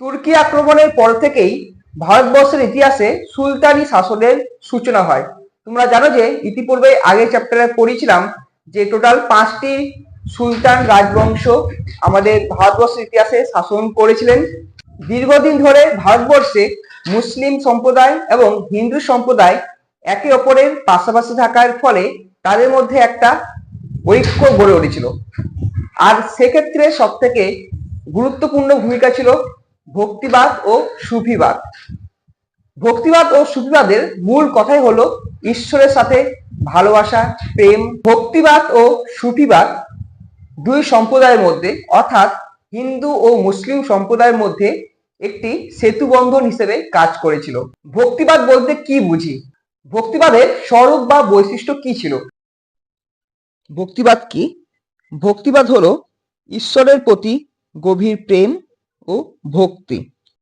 তুর্কি আক্রমণের পর থেকেই ভারতবর্ষের ইতিহাসে সুলতানি শাসনের সূচনা হয়। তোমরা জানো যে ইতিপূর্বে আগের চ্যাপ্টারে পড়েছিলাম যে টোটাল পাঁচটি সুলতান রাজবংশ আমাদের ভারতবর্ষের ইতিহাসে শাসন করেছিলেন। দীর্ঘদিন ধরে ভারতবর্ষে মুসলিম সম্প্রদায় এবং হিন্দু সম্প্রদায় একে অপরের পাশাপাশি থাকার ফলে তাদের মধ্যে একটা ঐক্য গড়ে উঠেছিল। আর সেক্ষেত্রে সব থেকে গুরুত্বপূর্ণ ভূমিকা ছিল ভক্তিবাদ ও সুফিবাদ। ভক্তিবাদ ও সুফিবাদের মূল কথাই হলো ঈশ্বরের সাথে ভালোবাসা, প্রেম। ভক্তিবাদ ও সুফিবাদ দুই সম্প্রদায়ের মধ্যে, অর্থাৎ হিন্দু ও মুসলিম সম্প্রদায়ের মধ্যে একটি সেতু বন্ধন হিসেবে কাজ করেছিল। ভক্তিবাদ বলতে কি বুঝি? ভক্তিবাদের স্বরূপ বা বৈশিষ্ট্য কি ছিল? ভক্তিবাদ কি? ভক্তিবাদ হলো ঈশ্বরের প্রতি গভীর প্রেম ও ভক্তি